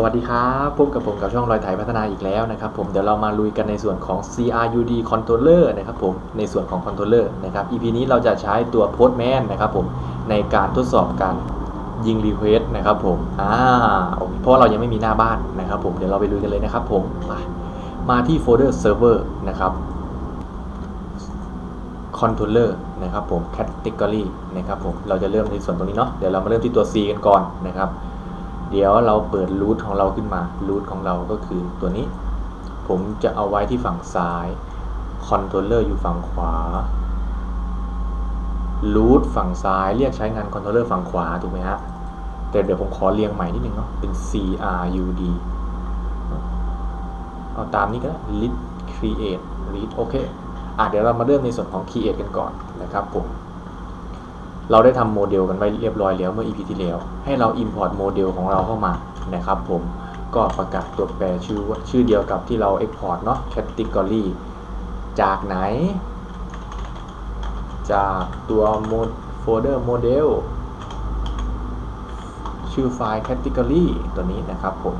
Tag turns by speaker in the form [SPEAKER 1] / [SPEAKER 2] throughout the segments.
[SPEAKER 1] สวัสดีครับพบกับผมกับช่องรอยไถพัฒนาอีกแล้วนะครับผมเดี๋ยวเรามาลุยกันในส่วนของ CRUD controller นะครับผมในส่วนของ controller นะครับ EP นี้เราจะใช้ตัว postman นะครับผมในการทดสอบการยิง request นะครับผมอ่าเพราะเรายังไม่มีหน้าบ้านนะครับผมเดี๋ยวเราไปลุยกันเลยนะครับผมมามาที่โฟลเดอร์ server นะครับ controller นะครับผม category นะครับผมเราจะเริ่มในส่วนตรงนี้เนาะเดี๋ยวเรามาเริ่มที่ตัว C กันก่อนนะครับ เดี๋ยวเราเปิด root ของเราขึ้นมา root ของเราก็คือตัวนี้ ผมจะเอาไว้ที่ฝั่งซ้าย controller อยู่ฝั่งขวา root ฝั่งซ้ายเรียกใช้งาน controller ฝั่งขวาถูกไหมฮะแต่เดี๋ยวผมขอเรียงใหม่นิดนึงเนาะเป็น crud เอาตามนี้ก็ได้ read create read โอเคอะเดี๋ยวเรามาเริ่มในส่วนของ create กันก่อนนะครับผม เราได้ทำโมเดลกันไว้เรียบร้อยแล้วเมื่อ EP ที่แล้ว ให้เรา Import โมเดลของเราเข้ามานะครับผมก็ประกาศตัวแปรชื่อชื่อเดียวกับที่เรา Export เนาะ Category จากไหน จากตัวโมโฟลเดอร์โมเดลชื่อไฟล์ Category ตัวนี้นะครับผม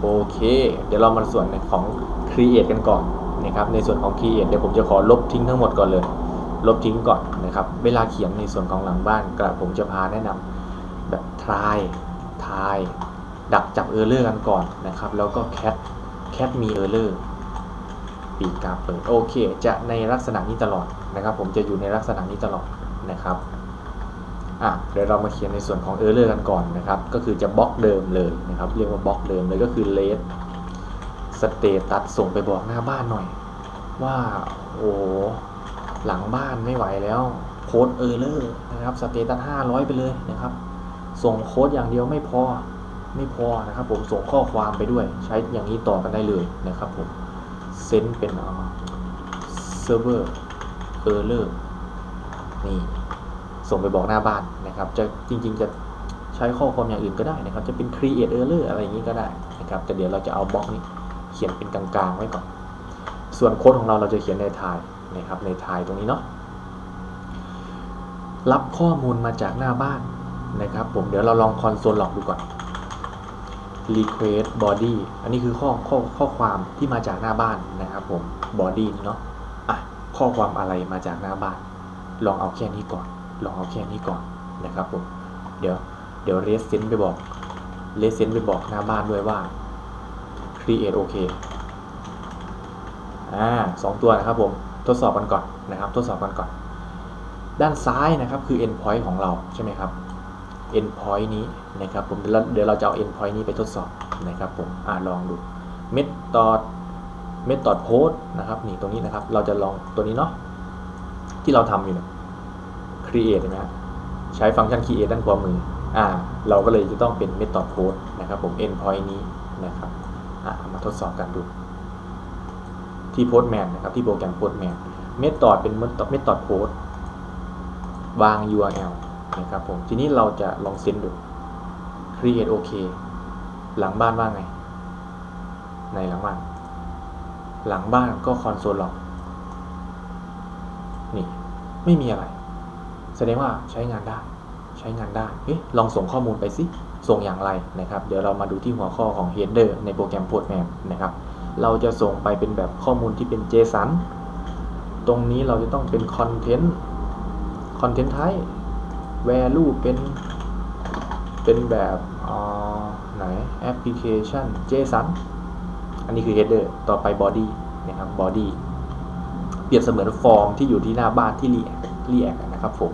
[SPEAKER 1] โอเค เดี๋ยวเรามาส่วนของ Create กันก่อนนะครับในส่วนของ Create เดี๋ยวผมจะขอลบทิ้งทั้งหมดก่อนเลย ลบทิ้งก่อนนะครับ เวลาเขียนในส่วนของหลังบ้านกระผมจะพาแนะนำแบบ try try ดักจับเออร์เลอร์กันก่อนนะครับ แล้วก็ cat cat มีเออร์เลอร์ปีกกาเปิดโอเค จะในลักษณะนี้ตลอดนะครับ ผมจะอยู่ในลักษณะนี้ตลอดนะครับอะเดี๋ยวเรามาเขียนในส่วนของเออร์เลอร์กันก่อนนะครับ ก็คือจะบล็อกเดิมเลยนะครับ เรียกว่าบล็อกเดิมเลยก็คือ let status ส่งไปบอกหน้าบ้านหน่อย ว่าโอ้ หลังบ้านไม่ไหวแล้วโค้ดเออร์เลอร์นะครับสเตตัสห้าร้อยไปเลยนะครับ ส่งโค้ดอย่างเดียวไม่พอไม่พอนะครับ ผมส่งข้อความไปด้วย ใช้อย่างนี้ต่อกันได้เลยนะครับผมเซนเป็นเซิร์ฟเวอร์เออร์เลอร์นี่ส่งไปบอกหน้าบ้านนะครับ จะจริง ๆ จะใช้ข้อความอย่างอื่นก็ได้นะครับ จะเป็น create error อะไรอย่างนี้ก็ได้นะครับ แต่เดี๋ยวเราจะเอาบล็อกนี้เขียนเป็นกลางๆไว้ก่อน ส่วนโค้ดของเราเราจะเขียนในไทย นะครับในทายตรงนี้เนาะรับข้อมูลมาจากหน้าบ้านนะครับ ผมเดี๋ยวเราลองคอนโซลลอกดูก่อน request body อันนี้คือข้อข้อข้อความที่มาจากหน้าบ้านนะครับผม body เนาะอะข้อความอะไรมาจากหน้าบ้าน ลองเอาแค่นี้ก่อน ลองเอาแค่นี้ก่อนนะครับผม เดี๋ยวเดี๋ยว r e s e n ไปบอก r e s e n ไปบอกหน้าบ้านด้วยว่า create OK อ่าสองตัวนะครับผม ทดสอบกันก่อนนะครับทดสอบกันก่อน ด้านซ้ายนะครับคือ endpoint ของเราใช่ไหมครับ endpoint นี้นะครับผมเดี๋ยวเราเดี๋ยวเราจะเอา endpoint นี้ไปทดสอบนะครับผมอ่าลองดู method method post นะครับนี่ตรงนี้นะครับ เราจะลองตัวนี้เนาะที่เราทำอยู่เนี่ย create นะฮะใช้ฟังก์ชัน create ด้านขวามืออ่าเราก็เลยจะต้องเป็น method post นะครับผม endpoint นี้นะครับอ่ามาทดสอบกันดู ที่ Postman นะครับที่โปรแกรม Postman Method เป็น Method Post วาง URL นะครับผมทีนี้เราจะลองเซ็นดู Create OK หลังบ้านว่าไง ในหลังบ้าน หลังบ้านก็ Console Log นี่ไม่มีอะไร แสดงว่าใช้งานได้ ใช้งานได้เอ๊ะลองส่งข้อมูลไปสิ ส่งอย่างไรนะครับ เดี๋ยวเรามาดูที่หัวข้อของ Header ในโปรแกรม Postman นะครับ เราจะส่งไปเป็นแบบข้อมูลที่เป็น JSON ตรงนี้เราจะต้องเป็น Content Content Type Value เป็นเป็นแบบไหน Application JSON อันนี้คือ Header ต่อไป Body นะครับ Body เปรียบเสมือนฟอร์มที่อยู่ที่หน้าบ้านที่ React React นะครับผม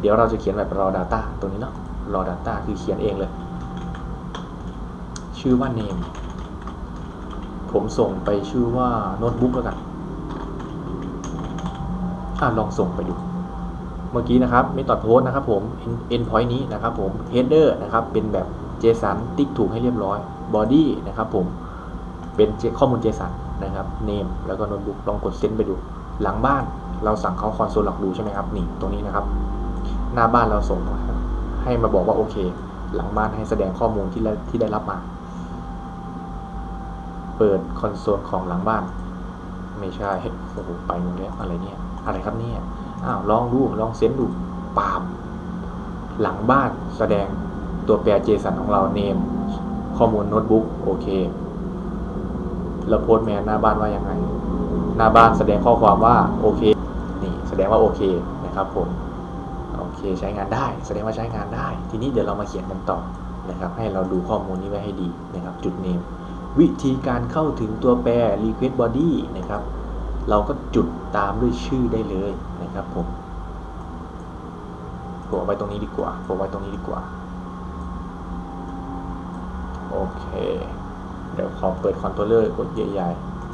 [SPEAKER 1] เดี๋ยวเราจะเขียนแบบ raw data ตรงนี้เนาะ raw data คือเขียนเองเลย ชื่อว่า name ผมส่งไปชื่อว่าโน้ตบุ๊กแล้วกันอะลองส่งไปดู เมื่อกี้นะครับไม่ตอดโพสนะครับผม endpoint นี้นะครับผม header นะครับเป็นแบบ JSON ติ๊กถูกให้เรียบร้อย body นะครับผมเป็นข้อมูล JSON นะครับ name แล้วก็โน้ตบุ๊กลองกดเซนไปดู หลังบ้านเราสั่งเขาคอนโซลหลักดูใช่ไหมครับนี่ตรงนี้นะครับ หน้าบ้านเราส่งให้มาบอกว่าโอเค หลังบ้านให้แสดงข้อมูลที่ที่ได้รับมา เปิดคอนโซลของหลังบ้าน ไม่ใช่โอ้โหไปหมดแล้วอะไรเนี่ย อะไรครับเนี่ยอ้าวลองดูลองเซ็นดูปามหลังบ้านแสดงตัวแปร JSON ของเรา name ข้อมูลโน้ตบุ๊กโอเคแล้วโพสแมนหน้าบ้านว่ายังไง หน้าบ้านแสดงข้อความว่าโอเคนี่แสดงว่าโอเคนะครับผมโอเคใช้งานได้ แสดงว่าใช้งานได้ ทีนี้เดี๋ยวเรามาเขียนกันต่อนะครับ ให้เราดูข้อมูลนี้ไว้ให้ดีนะครับ จุดเนม วิธีการเข้าถึงตัวแปร request body นะครับ เราก็จุดตามด้วยชื่อได้เลยนะครับผมผมไว้ตรงนี้ดีกว่าผมไว้ตรงนี้ดีกว่า โอเค เดี๋ยวขอเปิดคอนโทรลเลอร์กดใหญ่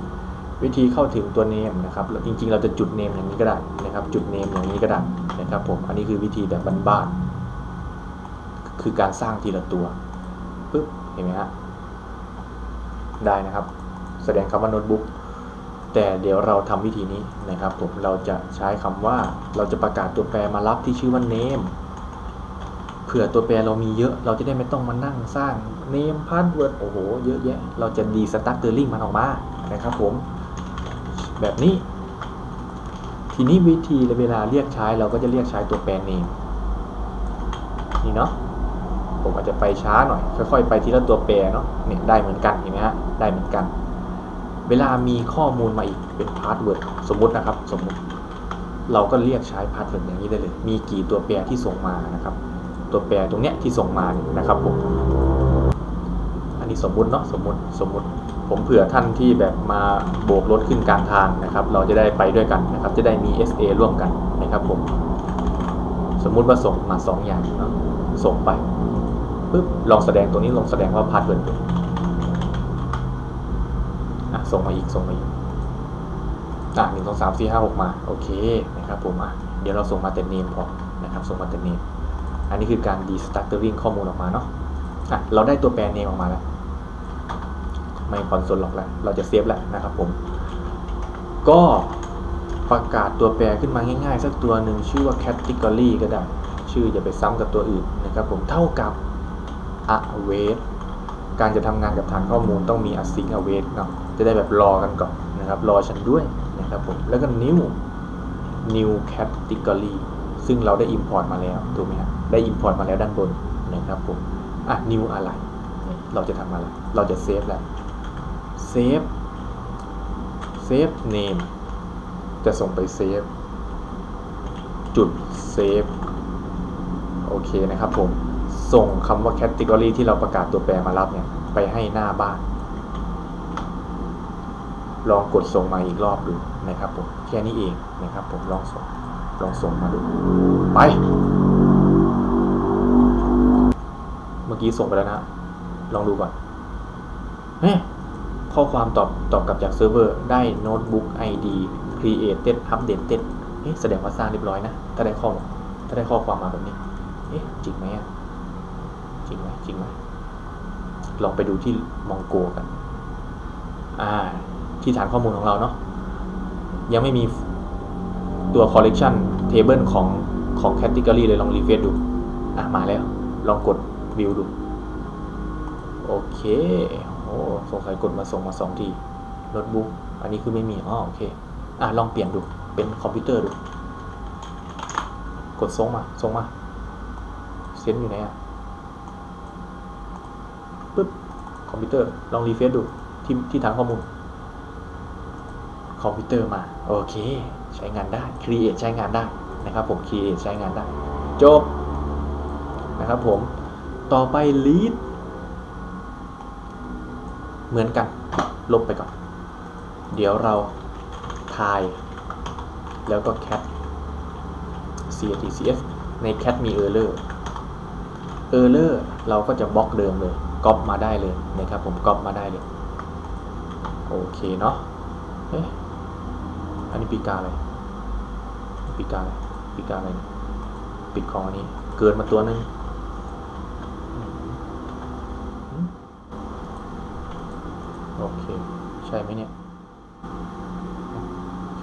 [SPEAKER 1] ๆ วิธีเข้าถึงตัวเนมนะครับ จริงๆ เราจะจุดเนมอย่างนี้ก็ได้นะครับ จุดเนมอย่างนี้ก็ได้นะครับผม อันนี้คือวิธีแบบบ้านๆ คือการสร้างทีละตัวปึ๊บ เห็นไหมฮะ ได้นะครับ แสดงคำว่าโน้ตบุ๊กแต่เดี๋ยวเราทำวิธีนี้นะครับผมเราจะใช้คำว่าเราจะประกาศตัวแปรมารับที่ชื่อว่า name เผื่อตัวแปรเรามีเยอะเราจะได้ไม่ต้องมานั่งสร้าง name password โอ้โห เยอะแยะ เราจะดีสตาร์เตอร์ลิงมันออกมานะครับผม แบบนี้ ทีนี้วิธีเวลาเรียกใช้เราก็จะเรียกใช้ตัวแปร name นี่เนาะ ผมอาจจะไปช้าหน่อย ค่อยๆ ไปทีละตัวแปรเนาะเนี่ยได้เหมือนกันเห็นไหมฮะได้เหมือนกัน เวลามีข้อมูลมาอีกเป็นพาสเวิร์ดสมมตินะครับสมมติ เราก็เรียกใช้พาสเวิร์ดอย่างนี้ได้เลย มีกี่ตัวแปรที่ส่งมานะครับ ตัวแปรตรงเนี้ยที่ส่งมานะครับผมอันนี้สมมุติเนาะสมมติสมมติผมเผื่อท่านที่แบบมาโบกรถขึ้นกลางทางนะครับ เราจะได้ไปด้วยกันนะครับ จะได้มี SA ร่วมกันนะครับผมสมมุติว่าส่งมา 2 อย่างเนาะส่งไป ปึ๊บลองแสดงตัวนี้ลองแสดงว่าพาสเวิร์ดอะส่งมาอีกส่งมาอีกอะหนึ่งสองสามสี่ห้าหกมาโอเคนะครับผมอะเดี๋ยวเราส่งมาแต่เนมพอนะครับส่งมาแต่เนมอันนี้คือการ destructuring ข้อมูลออกมาเนาะอะเราได้ตัวแปรเนมออกมาแล้วไม่คอนโซลหรอกแล้วเราจะเซฟแล้วนะครับผมก็ประกาศตัวแปรขึ้นมาง่ายๆ สักตัวหนึ่งชื่อว่า category ก็ได้ ชื่ออย่าไปซ้ำกับตัวอื่นนะครับผมเท่ากับ await การจะทำงานกับฐานข้อมูลต้องมี async await เนาะจะได้แบบรอกันก่อนนะครับ รอฉันด้วยนะครับผมแล้วก็ new new category ซึ่งเราได้ import มาแล้วถูกไหมครับได้ import มาแล้วด้านบนนะครับผมอะ new อะไร เราจะทำอะไร เราจะเซฟแล้วเซฟเซฟ name จะส่งไปเซฟจุดเซฟโอเคนะครับผม ส่งคำว่า category ที่เราประกาศตัวแปรมารับเนี่ย ไปให้หน้าบ้าน ลองกดส่งมาอีกรอบดูนะครับผม แค่นี้เองนะครับผมลองส่งลองส่งมาดู ไป เมื่อกี้ส่งไปแล้วนะ ลองดูก่อนเฮ้ยข้อความตอบตอบกลับจากเซิร์ฟเวอร์ได้โน้ตบุ๊ก ID created updated เอ๊ะแสดงว่าสร้างเรียบร้อยนะ ถ้าได้ข้อถ้าได้ข้อความมาแบบนี้ เอ๊ะจริงไหมอะ ริงไหมจริงไหมลองไปดูที่มองโกกัน อ่า ที่ฐานข้อมูลของเราเนาะยังไม่มีตัว collection table ของของ category เลยลองรีเฟซดู อะ มาแล้ว ลองกดวิวดู โอเค โอ้สงสัยกดมาส่งมาสองทีโน้ตบุ๊กอันนี้คือไม่มีอ๋อโอเค อะ ลองเปลี่ยนดู เป็นคอมพิวเตอร์ดู กดส่งมาส่งมา เซ็นอยู่ไหนอะ ปึ๊บ คอม พิวเตอร์ ลองรีเฟซดูที่ที่ฐานข้อมูลคอมพิวเตอร์มา โอเค ใช้งานได้ Create ใช้งานได้นะครับผม Create ใช้งานได้จบนะครับผมต่อไป Lead เหมือนกัน ลบไปก่อน เดี๋ยวเราทาย แล้วก็ cat catcs ใน cat มี error error เราก็จะบล็อกเดิมเลยก๊อปมาได้เลยนะครับผมก๊อปมาได้เลยโอเคเนาะเอ๊ะอันนี้ปีกาอะไรปีกาอะไรปีกาอะไรปิดของอันนี้เกินมาตัวหนึงโอเค ใช่ไหมเนี่ย โอเค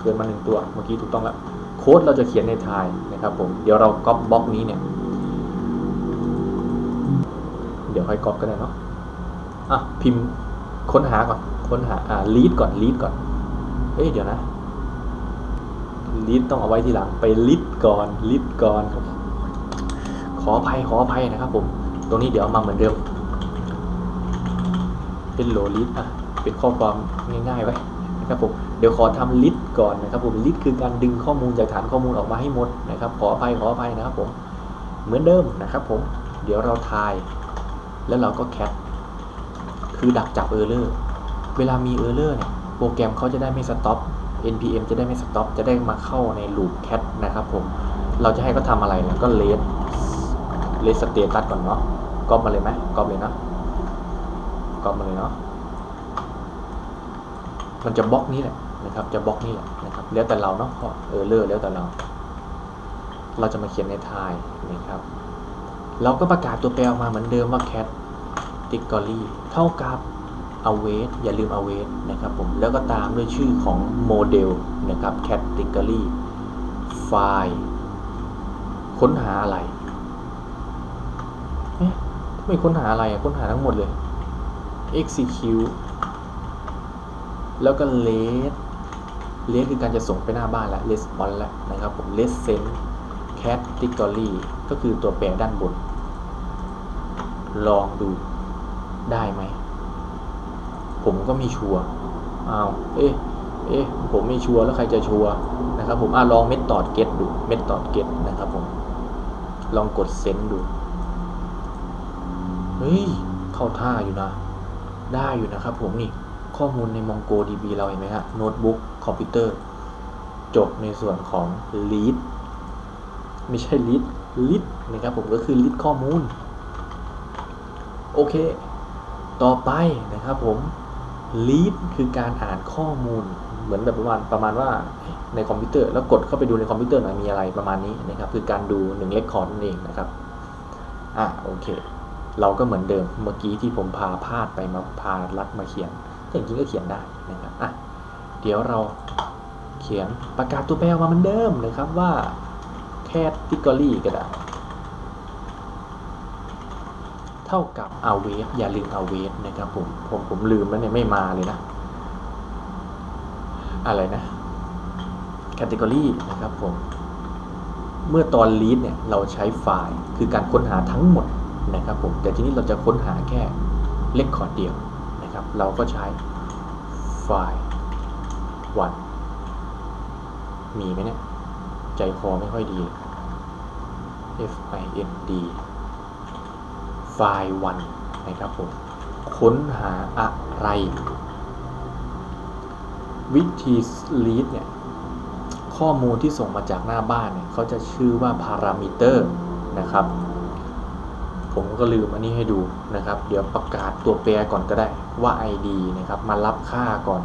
[SPEAKER 1] เกินมาหนึ่งตัว เมื่อกี้ถูกต้องแล้ว โค้ดเราจะเขียนในไทยนะครับผม เดี๋ยวเราก๊อปบล็อกนี้เนี่ย ค่อยก๊อปก็ได้เนาะอะพิมพ์ค้นหาก่อน ค้นหาอ่าลีดก่อนลีดก่อน เอ้ยเดี๋ยวนะลีดต้องเอาไว้ทีหลัง ไปลิดก่อนลิดก่อนครับขออภัยขออภัยนะครับผม ตรงนี้เดี๋ยวมาเหมือนเดิม hello list อะ เป็นข้อความง่ายๆไว้นะครับผม เดี๋ยวขอทำ list ก่อนนะครับผม list คือการดึงข้อมูลจากฐานข้อมูลออกมาให้หมดนะครับ ขออภัยขออภัยนะครับผม เหมือนเดิมนะครับผม เดี๋ยวเราทาย แล้วเราก็แคปคือดักจับ error เรอร์เวลามี error เรอร์เนี่ยโปรแกรมเขาจะได้ไม่สต็อป npm จะได้ไม่สต็อปจะได้มาเข้าใน loop cat นะครับผม เราจะให้เขาทำอะไรแล้วก็ let let status ก่อนเนาะก๊อปมาเลยไหมก๊อปเลยเนาะก๊อปมาเลยเนาะมันจะบล็อกนี้แหละนะครับ จะบล็อกนี้แหละนะครับ แล้วแต่เราเนาะเออเลอร์แล้วแต่เรา เราจะมาเขียนในทายนะครับ เราก็ประกาศตัวแปรออกมาเหมือนเดิมว่า cat c o l y เท่ากับ await อย่าลืม await นะครับผม แล้วก็ตามด้วยชื่อของโมเดลนะครับ category file ค้นหาอะไรเอ๊ะไม่ค้นหาอะไรอะค้นหาทั้งหมดเลย execute แล้วก็ let let คือการจะส่งไปหน้าบ้านแล้ว response แล้วนะครับผม let send category ก็คือตัวแปรด้านบน ลองดู ได้ไหม ผมก็ไม่ชัวร์อ้าวเอ๊ะเอ๊ะผมไม่ชัวร์แล้วใครจะชัวร์นะครับ ผมอะลองเมธอดเก็ตดูเมธอดเก็ตนะครับผมลองกดเซนดูเฮ้ยเข้าท่าอยู่นะ ได้อยู่นะครับผมนี่ข้อมูลใน MongoDB เราเห็นไหมฮะโน้ตบุ๊กคอมพิวเตอร์ จบในส่วนของ lead ไม่ใช่ lead lead นะครับผมก็คือ lead ข้อมูล โอเค ต่อไปนะครับผม lead คือการอ่านข้อมูลเหมือนแบบประมาณประมาณว่าในคอมพิวเตอร์แล้วกดเข้าไปดูในคอมพิวเตอร์หน่อยมีอะไรประมาณนี้นะครับคือการดูหนึ่งเลคคอร์ดนั่นเองนะครับอะโอเค เราก็เหมือนเดิมเมื่อกี้ที่ผมพาพาดไปมาพาลัดมาเขียนแต่จริงก็เขียนได้นะครับอะเดี๋ยวเราเขียนประกาศตัวแปรมาเหมือนเดิมนะครับว่า category ก็ได้ เท่ากับ await อย่าลืม await นะครับผมผมผมลืมแล้วเนี่ยไม่มาเลยนะ อะไรนะ category นะครับผมเมื่อตอน read เนี่ยเราใช้ไฟล์คือการค้นหาทั้งหมดนะครับผมแต่ทีนี้เราจะค้นหาแค่เลขคอร์ดเดียวนะครับ เราก็ใช้ไฟล์วันมีไหมเนี่ย ใจคอไม่ค่อยดี f i n d ไฟล์วันนะครับผมค้นหาอะไร วิธี read เนี่ยข้อมูลที่ส่งมาจากหน้าบ้านเนี่ยเขาจะชื่อว่า parameter นะครับ ผมก็ลืมอันนี้ให้ดูนะครับ เดี๋ยวประกาศตัวแปรก่อนก็ได้ว่า id นะครับ มารับค่าก่อน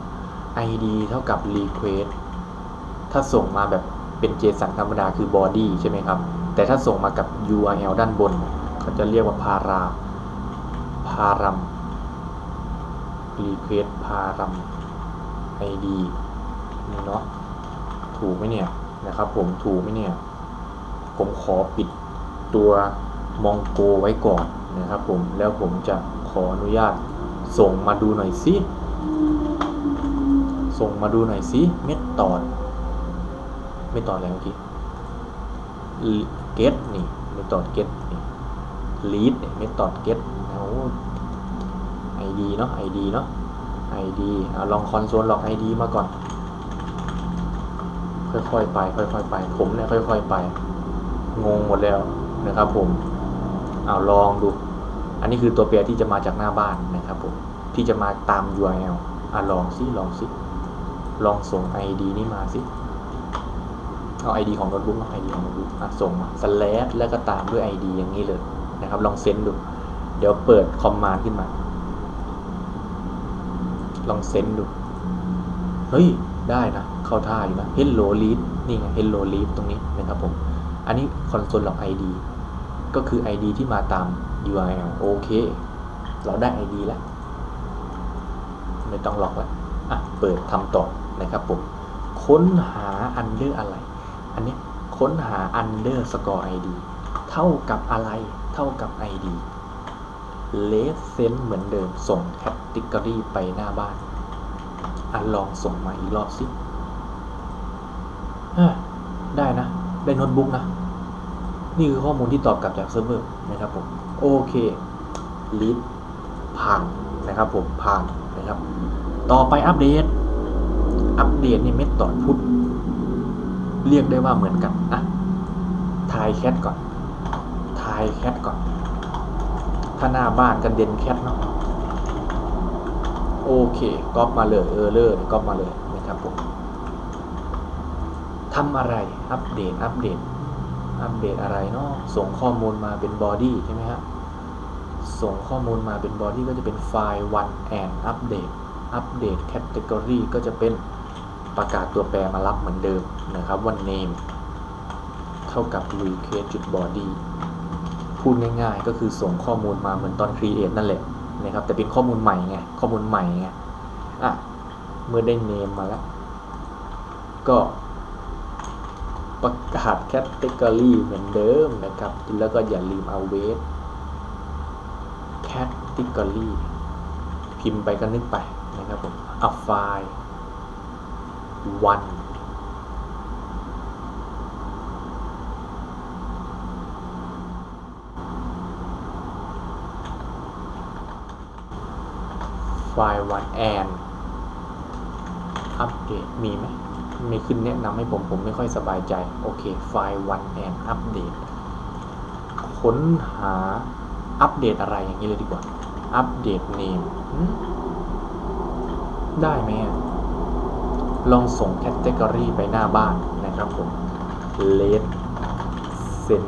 [SPEAKER 1] id เท่ากับ request ถ้าส่งมาแบบเป็น JSON ธรรมดาคือ body ใช่ไหมครับ แต่ถ้าส่งมากับ URL ด้านบน เขาจะเรียกว่า para param request param id นี่เนาะถูกไหมเนี่ยนะครับผมถูกไหมเนี่ย ผมขอปิดตัวมองโกไว้ก่อนนะครับผมแล้วผมจะขออนุญาตส่งมาดูหน่อยสิส่งมาดูหน่อยสิเม็ดตอดไม่ตอดอะไรเมื่อกี้เกตนี่เมธอดเกตนี่ ลีดเมธอดเกตโอ้ไอดีเนาะไอดีเนาะไอดีลองคอนโซลลอกไอดีมาก่อน ค่อยๆไป ค่อยๆไป ผมเนี่ยค่อย ๆ ไป งงหมดแล้วนะครับผม เอาลองดู อันนี้คือตัวแปรที่จะมาจากหน้าบ้านนะครับผม ที่จะมาตาม URL อะลองสิ ลองสิ ลองส่ง ID นี้มาสิเอา ID ของโน้ตบุ๊กเอา ID ของโน้ตบุ๊กส่งมา slash แล้วก็ตามด้วย ID อย่างนี้เลย นะครับ ลองเซนดู เดี๋ยวเปิดคอมมานด์ขึ้นมา ลองเซนดู เฮ้ย ได้นะ เข้าท่าอยู่นะ hello lead นี่ไง hello lead ตรงนี้นะครับผม อันนี้ console log id ก็คือ id ที่มาตาม url โอเค เราได้ id แล้ว ไม่ต้องหลอกแล้ว อะ เปิดทำต่อนะครับผม ค้นหา under อะไร อันนี้ค้นหา under score id เท่ากับอะไร เท่ากับ id let send เหมือนเดิมส่ง category ไปหน้าบ้านอันลองส่งมาอีกรอบสิได้นะ ได้โน้ตบุ๊กนะ นี่คือข้อมูลที่ตอบกลับจากเซิร์ฟเวอร์นะครับผม โอเค lead ผ่านนะครับผม ผ่านนะครับ ต่อไปอัปเดต อัปเดตนี่เม็ดตอพุทธเรียกได้ว่าเหมือนกันอะทายแคทก่อนายแคทก่อน ถ้าหน้าบ้านกันเด่นแคทเนาะโอเคก๊อปมาเลยเออเลอร์ก๊อปมาเลยนะครับผมทำอะไรอัปเดตอัปเดตอัปเดตอะไรเนาะส่งข้อมูลมาเป็นบอดี้ใช่ไหมฮะส่งข้อมูลมาเป็นบอดี้ก็จะเป็นไฟล์ one and update update category ก็จะเป็นประกาศตัวแปรมารับเหมือนเดิมนะครับว่า name เท่ากับ request จุด body พูดง่ายๆ ก็คือส่งข้อมูลมาเหมือนตอน create นั่นแหละนะครับแต่เป็นข้อมูลใหม่ไงข้อมูลใหม่ไงอะเมื่อได้ name มาแล้ว ก็ประกาศ category เหมือนเดิมนะครับ แล้วก็อย่าลืมเอา weight category พิมพ์ไปก็นึกไปนะครับผมเอาไฟล์ one ไฟล์ one and อัปเดตมีไหมไม่ขึ้นแนะนำให้ผมผมไม่ค่อยสบายใจ โอเค ไฟล์ one and อัปเดตค้นหาอัปเดตอะไรอย่างนี้เลยดีกว่า อัปเดต name หืมได้ไหมลองส่งแคตตากรีไปหน้าบ้านนะครับผม let send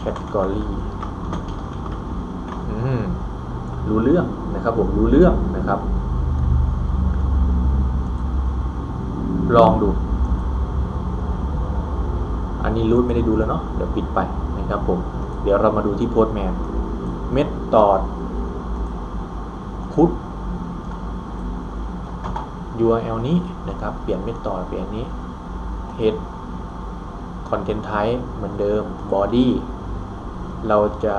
[SPEAKER 1] category อืมรู้เรื่อง นะครับผมรู้เรื่องนะครับ ลองดู อันนี้รูทไม่ได้ดูแล้วเนาะเดี๋ยวปิดไปนะครับผม เดี๋ยวเรามาดูที่โพสแมนเม็ดตอดพุท URL นี้นะครับ เปลี่ยนเม็ดตอดเปลี่ยนนี้ head content type เหมือนเดิม body เราจะ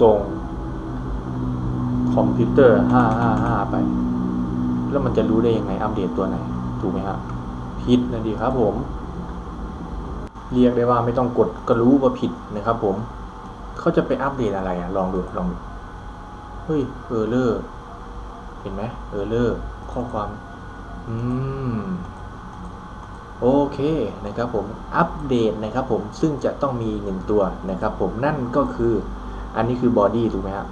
[SPEAKER 1] ส่งคอมพิวเตอร์ 555 ไป แล้วมันจะรู้ได้ยังไง อัปเดตตัวไหน ถูกไหมครับผิดนะดีครับผม เรียกได้ว่าไม่ต้องกดก็รู้ว่าผิดนะครับผม เขาจะไปอัปเดตอะไรอะลองดู ลองดู เฮ้ย เออเลอร์เห็นไหมเออเลอร์ข้อความ อืม โอเคนะครับผม อัปเดตนะครับผม ซึ่งจะต้องมีหนึ่งตัวนะครับผม นั่นก็คือ อันนี้คือบอดี้ถูกไหมครับ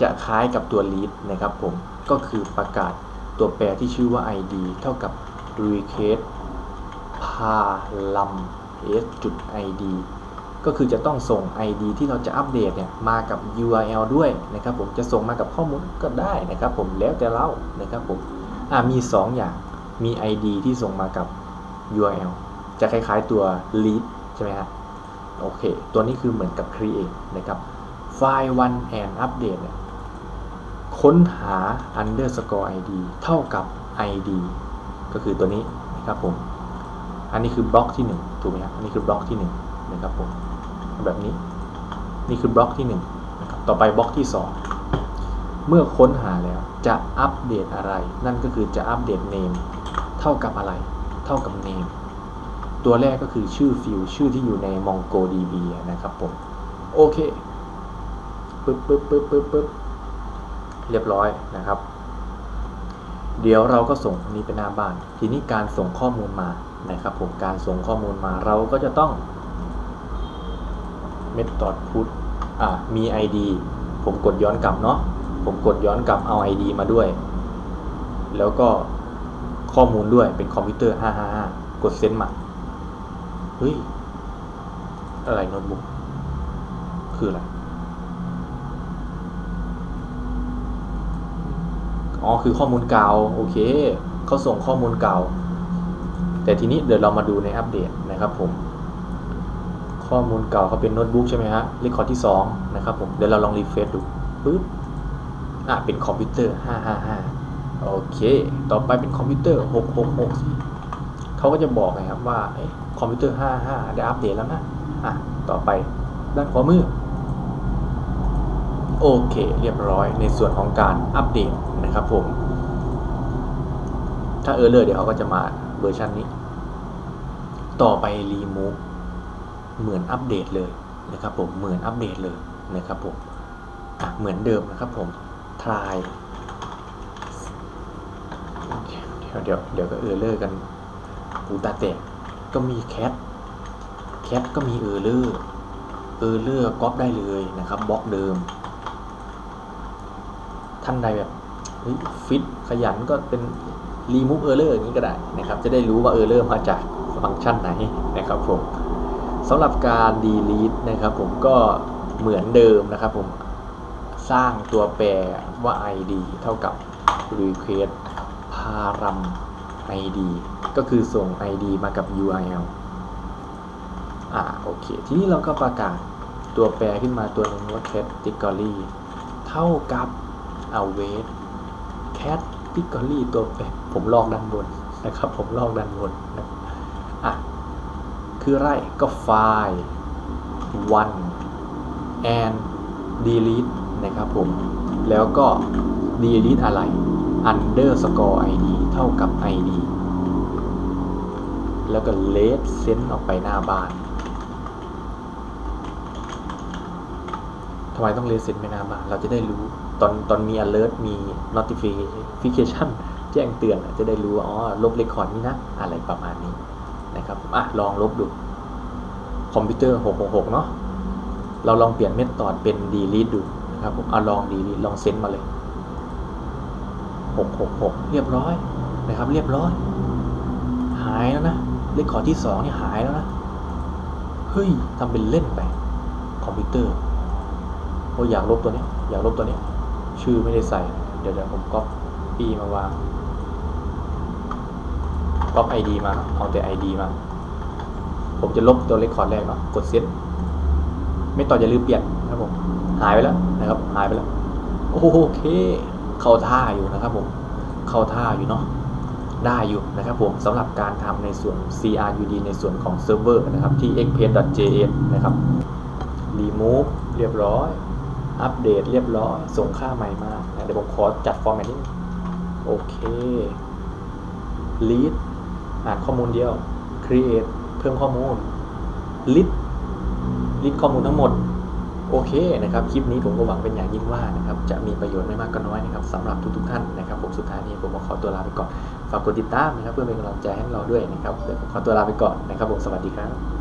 [SPEAKER 1] จะคล้ายกับตัว lead นะครับผม ก็คือประกาศตัวแปรที่ชื่อว่า id เท่ากับ request param s id ก็คือจะต้องส่ง id ที่เราจะอัปเดตเนี่ยมากับ url ด้วยนะครับผม จะส่งมากับข้อมูลก็ได้นะครับผม แล้วแต่เรานะครับผม อ่ามี 2 อย่าง มี id ที่ส่งมากับ url จะคล้ายๆตัว lead ใช่ไหมฮะ โอเค ตัวนี้คือเหมือนกับ create นะครับไฟล์ one and update เนี่ยค้นหา underscore id เท่ากับ id ก็คือตัวนี้นะครับผม อันนี้คือบล็อกที่ 1 ถูกไหมครับอันนี้คือบล็อกที่1นะครับผมแบบนี้ นี่คือบล็อกที่1นะครับต่อไปบล็อกที่ 2 เมื่อค้นหาแล้วจะอัปเดตอะไร นั่นก็คือจะอัปเดต name เท่ากับอะไร เท่ากับ name ตัวแรกก็คือชื่อฟิลชื่อที่อยู่ใน MongoDB นะครับผม โอเคปึ๊บปึ๊บปึ๊บปึ๊บปึ๊บเรียบร้อยนะครับ เดี๋ยวเราก็ส่งนนี้ไปหน้าบ้าน ทีนี้การส่งข้อมูลมานะครับผมการส่งข้อมูลมาเราก็จะต้อง method put อ่ามี ID ผมกดย้อนกลับเนาะผมกดย้อนกลับเอา ID มาด้วย แล้วก็ข้อมูลด้วยเป็นคอมพิวเตอร์ 555 กดเซ็นมา เฮ้ย อะไรโน้ตบุ๊กคืออะไร อ๋อ คือข้อมูลเก่า โอเค เขาส่งข้อมูลเก่า แต่ทีนี้เดี๋ยวเรามาดูในอัปเดตนะครับผม ข้อมูลเก่าเขาเป็นโน้ตบุ๊กใช่ไหมฮะเรคคอร์ดที่ 2 นะครับผม เดี๋ยวเราลองรีเฟรชดูปึ๊บอะเป็นคอมพิวเตอร์ 555 โอเค ต่อไปเป็นคอมพิวเตอร์ 666เขาก็จะบอกนะครับว่า คอมพิวเตอร์ 55 ได้อัปเดตแล้วนะอะต่อไปด้านขวามือโอเค เรียบร้อยในส่วนของการอัปเดตนะครับผม ถ้าเออร์เลอร์เดี๋ยวเขาก็จะมาเวอร์ชันนี้ ต่อไปรีมูฟเหมือนอัปเดตเลยนะครับผมเหมือนอัปเดตเลยนะครับผมเหมือนเดิมนะครับผม try เดี๋ยวเดี๋ยวเดี๋ยวก็เออเลอร์กันกูตาแตก ก็มีแคทแคทก็มีเออเลอร์เออเลอร์ก๊อปได้เลยนะครับบล็อกเดิม ท่านใดแบบฟิตขยันก็เป็นรีมูฟเออร์เลอร์อย่างนี้ก็ได้นะครับ จะได้รู้ว่าเออร์เลอร์มาจากฟังก์ชันไหนนะครับผมสำหรับการ delete นะครับผมก็เหมือนเดิมนะครับผมสร้างตัวแปรว่า id เท่ากับ request param id ก็คือส่ง id มากับ url อ่าโอเค ทีนี้เราก็ประกาศตัวแปรขึ้นมาตัวนึงว่า category เท่ากับ await category ตัวแปรผมลอกด้านบนนะครับ ผมลอกด้านบนนะอะคือไรก็ไฟล์ one and delete นะครับผม แล้วก็ delete อะไร underscore id เท่ากับ id แล้วก็ let send ออกไปหน้าบ้านทำไมต้อง let send ไปหน้าบ้าน เราจะได้รู้ตอนตอนมี alert มี notification แจ้งเตือนจะได้รู้ว่าอ๋อลบเรคคอร์ดนี้นะ อะไรประมาณนี้นะครับอะลองลบดู คอมพิวเตอร์666เนาะเราลองเปลี่ยนเมธอดเป็น delete ดูนะครับผมเอาลอง delete ลองเซนมาเลย 666 เรียบร้อยนะครับ เรียบร้อย หายแล้วนะ เลขขอร์ดที่2นี่หายแล้วนะ เฮ้ยทำเป็นเล่นไป คอมพิวเตอร์โอ้อยากลบตัวนี้ อยากลบตัวนี้ ชื่อไม่ได้ใส่ เดี๋ยวเดี๋ยวผมก๊อปปี้มาวางก๊อป ID มา เอาแต่ ID มา ผมจะลบตัวเลคคอร์ดแรกเนาะ กดเซตไม่ต่ออย่าลืมเปลี่ยนนะครับผม หายไปแล้วนะครับ หายไปแล้ว โอเค เข้าท่าอยู่นะครับผม เข้าท่าอยู่เนาะ ได้อยู่นะครับผมสำหรับการทำในส่วน CRUD ในส่วนของเซิร์ฟเวอร์นะครับที่ xpaint.js นะครับ remove เรียบร้อย อัปเดตเรียบร้อย ส่งค่าใหม่มานะเดี๋ยวผมขอจัดฟอร์แมตนิดโอเค lead อ่านข้อมูลเดียว create เพิ่มข้อมูล list list ข้อมูลทั้งหมด โอเคนะครับคลิปนี้ผมก็หวังเป็นอย่างยิ่งว่านะครับจะมีประโยชน์ไม่มากก็น้อยนะครับสำหรับทุกๆท่านนะครับผมสุดท้ายนี้ผมก็ขอตัวลาไปก่อนฝากกดติดตามนะครับเพื่อเป็นกำลังใจให้เราด้วยนะครับเดี๋ยวผมขอตัวลาไปก่อนนะครับผมสวัสดีครับ